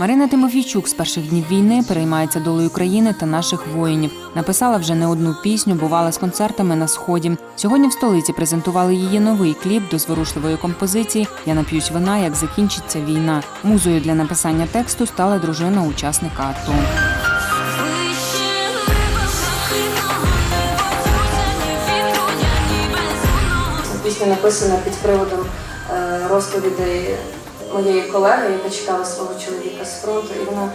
Марина Тимофійчук з перших днів війни переймається долею країни та наших воїнів. Написала вже не одну пісню, бувала з концертами на сході. Сьогодні в столиці презентували її новий кліп до зворушливої композиції Я нап'юсь вина, як закінчиться війна. Музою для написання тексту стала дружина учасника АТО. Пісня написана під приводом е, розповідей моєї колеги, яка чекала свого чоловіка з фронту, і вона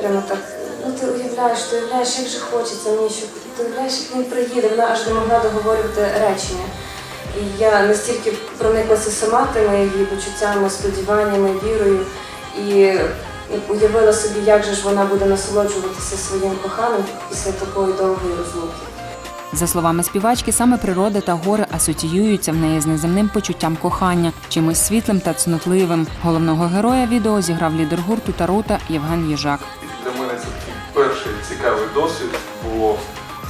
прямо так, ну ти уявляєш, ти уявляєш, як же хочеться мені, щоб ти уявляєш, як він приїде. Вона аж не могла договорювати речення. І я настільки прониклася сама тими її почуттями, сподіваннями, вірою і уявила собі, як же ж вона буде насолоджуватися своїм коханим після такої довгої розлуки. За словами співачки, саме природа та гори асоціюються в неї з неземним почуттям кохання, чимось світлим та цнотливим. Головного героя відео зіграв лідер гурту Тарута Євген Їжак. Для мене це такий перший цікавий досвід, бо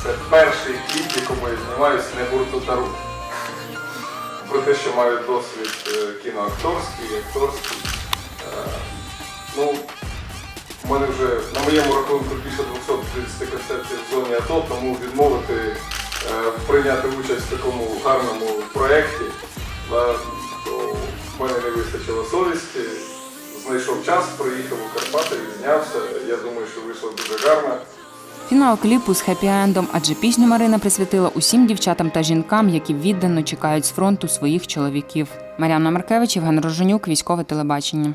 це перший кліп, якому я знімаюся не гурту Тару. Про те, що маю досвід е, кіноакторський, акторський. Е, Ну, в мене вже на моєму рахунку більше 230 концертів в зоні АТО, тому відмовити прийняти участь в такому гарному проєкті, то в мене не вистачило совісті. Знайшов час, приїхав у Карпати, відзнявся. Я думаю, що вийшло дуже гарно. Фінал кліпу з хеппі-ендом, адже пісню Марина присвятила усім дівчатам та жінкам, які віддано чекають з фронту своїх чоловіків. Мар'яна Маркевич, Євген Роженюк, військове телебачення.